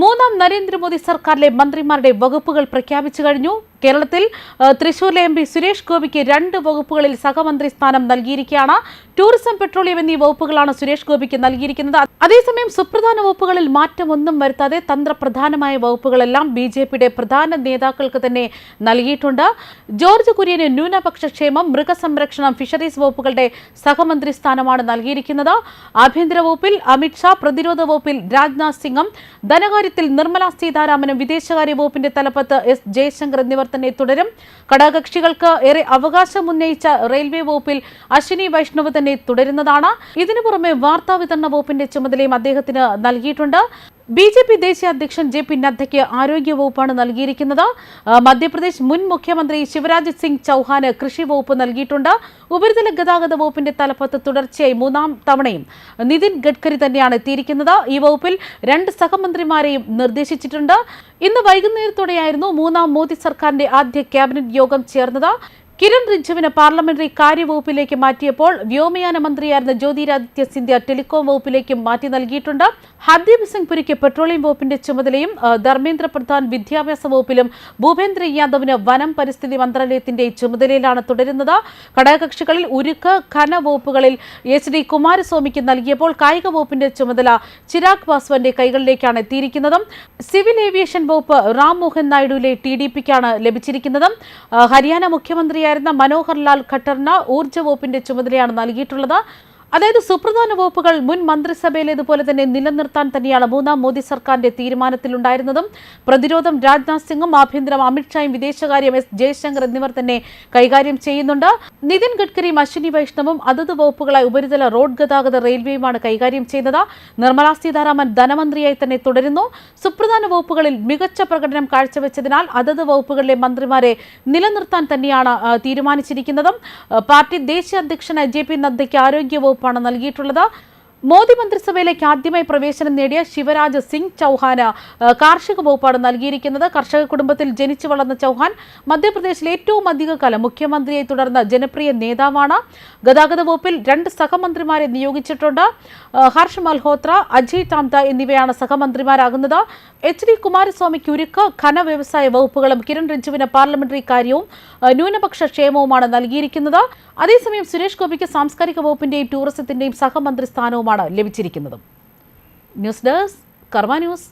മൂന്നാം നരേന്ദ്രമോദി സർക്കാരിലെ മന്ത്രിമാരുടെ വകുപ്പുകൾ പ്രഖ്യാപിച്ചു കഴിഞ്ഞു. കേരളത്തിൽ തൃശൂരിലെ എം പി സുരേഷ് ഗോപിക്ക് രണ്ട് വകുപ്പുകളിൽ സഹമന്ത്രി സ്ഥാനം നൽകിയിരിക്കുകയാണ്. ടൂറിസം പെട്രോളിയം എന്നീ വകുപ്പുകളാണ് സുരേഷ് ഗോപിക്ക് നൽകിയിരിക്കുന്നത്. അതേസമയം സുപ്രധാന വകുപ്പുകളിൽ മാറ്റമൊന്നും വരുത്താതെ തന്ത്രപ്രധാനമായ വകുപ്പുകളെല്ലാം ബി ജെ പിയുടെ പ്രധാന നേതാക്കൾക്ക് തന്നെ നൽകിയിട്ടുണ്ട്. ജോർജ് കുര്യന് ന്യൂനപക്ഷ ക്ഷേമം മൃഗസംരക്ഷണം ഫിഷറീസ് വകുപ്പുകളുടെ സഹമന്ത്രി സ്ഥാനമാണ് നൽകിയിരിക്കുന്നത്. ആഭ്യന്തര വകുപ്പിൽ അമിത്ഷാ പ്രതിരോധ വകുപ്പിൽ രാജ്നാഥ് സിംഗും ധനകാര്യത്തിൽ നിർമ്മലാ സീതാരാമനും വിദേശകാര്യ വകുപ്പിന്റെ തലപ്പത്ത് എസ് ജയശങ്കർ എന്നിവർ തന്നെ തുടരും. ഘടകകക്ഷികൾക്ക് ഏറെ അവകാശം ഉന്നയിച്ച റെയിൽവേ വകുപ്പിൽ അശ്വിനി വൈഷ്ണവ് തന്നെ തുടരുന്നതാണ്. ഇതിനു പുറമെ വാർത്താ വിതരണ വകുപ്പിന്റെ ചുമതലയും അദ്ദേഹത്തിന് നൽകിയിട്ടുണ്ട്. ബി ജെ പി ദേശീയ അധ്യക്ഷൻ ജെ പി നദ്ദയ്ക്ക് ആരോഗ്യ വകുപ്പാണ് നൽകിയിരിക്കുന്നത് മധ്യപ്രദേശ് മുൻ മുഖ്യമന്ത്രി ശിവരാജ് സിംഗ് ചൌഹാന് കൃഷി വകുപ്പ് നൽകിയിട്ടുണ്ട്. ഉപരിതല ഗതാഗത വകുപ്പിന്റെ തലപ്പത്ത് തുടർച്ചയായി മൂന്നാം തവണയും നിതിൻ ഗഡ്കരി തന്നെയാണ് എത്തിയിരിക്കുന്നത്. ഈ വകുപ്പിൽ രണ്ട് സഹമന്ത്രിമാരെയും നിർദ്ദേശിച്ചിട്ടുണ്ട്. ഇന്ന് വൈകുന്നേരത്തോടെയായിരുന്നു മൂന്നാം മോദി സർക്കാരിന്റെ ആദ്യ ക്യാബിനറ്റ് യോഗം ചേർന്നത്. കിരൺ റിജുവിനെ പാർലമെന്ററി കാര്യവകുപ്പിലേക്ക് മാറ്റിയപ്പോൾ വ്യോമയാന മന്ത്രിയായിരുന്ന ജ്യോതിരാദിത്യ സിന്ധ്യ ടെലികോം വകുപ്പിലേക്കും മാറ്റി നൽകിയിട്ടുണ്ട്. ഹർദീപ് സിംഗ് പുരിക്ക് പെട്രോളിയം വകുപ്പിന്റെ ചുമതലയും ധർമ്മേന്ദ്ര പ്രധാൻ വിദ്യാഭ്യാസ വകുപ്പിലും ഭൂപേന്ദ്ര യാദവിന് വനം പരിസ്ഥിതി മന്ത്രാലയത്തിന്റെ ചുമതലയിലാണ് തുടരുന്നത്. ഘടകകക്ഷികളിൽ ഉരുക്ക് ഖന വകുപ്പുകളിൽ എച്ച് ഡി കുമാരസ്വാമിക്ക് നൽകിയപ്പോൾ കായിക വകുപ്പിന്റെ ചുമതല ചിരാഗ് പാസ്വാന്റെ കൈകളിലേക്കാണ് എത്തിയിരിക്കുന്നത്. സിവിൽ ഏവിയേഷൻ വകുപ്പ് റാം മോഹൻ നായിഡുവിലെ ടി ഡി പിക്കാണ് ലഭിച്ചിരിക്കുന്നത്. ഹരിയാന ഹരിയാന മുഖ്യമന്ത്രിയായിരുന്ന മനോഹർ ലാൽ ഖട്ടറിന് ഊർജ വകുപ്പിന്റെ ചുമതലയാണ് നൽകിയിട്ടുള്ളത്. അതായത് സുപ്രധാന വകുപ്പുകൾ മുൻ മന്ത്രിസഭയിലേതുപോലെ തന്നെ നിലനിർത്താൻ തന്നെയാണ് മൂന്നാം മോദി സർക്കാരിന്റെ തീരുമാനത്തിലുണ്ടായിരുന്നതും. പ്രതിരോധം രാജ്നാഥ് സിംഗും ആഭ്യന്തരം അമിത്ഷായും വിദേശകാര്യം എസ് ജയശങ്കർ എന്നിവർ തന്നെ കൈകാര്യം ചെയ്യുന്നുണ്ട്. നിതിൻ ഗഡ്കരിയും അശ്വിനി വൈഷ്ണവും അതത് വകുപ്പുകളായി ഉപരിതല റോഡ് ഗതാഗത റെയിൽവേയുമാണ് കൈകാര്യം ചെയ്യുന്നത് നിർമ്മല സീതാരാമൻ ധനമന്ത്രിയായി തന്നെ തുടരുന്നു. സുപ്രധാന വകുപ്പുകളിൽ മികച്ച പ്രകടനം കാഴ്ചവെച്ചതിനാൽ അതത് വകുപ്പുകളിലെ മന്ത്രിമാരെ നിലനിർത്താൻ തന്നെയാണ് തീരുമാനിച്ചിരിക്കുന്നതും. പാർട്ടി ദേശീയ അധ്യക്ഷനായ ജെ പി നദ്ദയ്ക്ക് ആരോഗ്യ വകുപ്പാണ് നൽകിയിട്ടുള്ളത്. മോദി മന്ത്രിസഭയിലേക്ക് ആദ്യമായി പ്രവേശനം നേടിയ ശിവരാജ് സിംഗ് ചൌഹാന് കാർഷിക വകുപ്പാണ് നൽകിയിരിക്കുന്നത്. കർഷക കുടുംബത്തിൽ ജനിച്ചു വളർന്ന ചൗഹാൻ മധ്യപ്രദേശിൽ ഏറ്റവും അധികകാലം മുഖ്യമന്ത്രിയെ തുടർന്ന ജനപ്രിയ നേതാവാണ്. ഗതാഗത വകുപ്പിൽ രണ്ട് സഹമന്ത്രിമാരെ നിയോഗിച്ചിട്ടുണ്ട്. ഹർഷ് മൽഹോത്ര അജയ് ടാംത എന്നിവയാണ് സഹമന്ത്രിമാരാകുന്നത്. എച്ച് ഡി കുമാരസ്വാമിക്ക് ഉരുക്ക് ഖന വ്യവസായ വകുപ്പുകളും കിരൺ റിജുവിന് പാർലമെന്ററി കാര്യവും ന്യൂനപക്ഷ ക്ഷേമവുമാണ് നൽകിയിരിക്കുന്നത്. അതേസമയം സുരേഷ് ഗോപിക്ക് സാംസ്കാരിക വകുപ്പിന്റെയും ടൂറിസത്തിന്റെയും സഹമന്ത്രി സ്ഥാനവുമാണ് ലഭിച്ചിരിക്കുന്നത്. ന്യൂസ് ഡെസ്ക് കർമ്മ ന്യൂസ്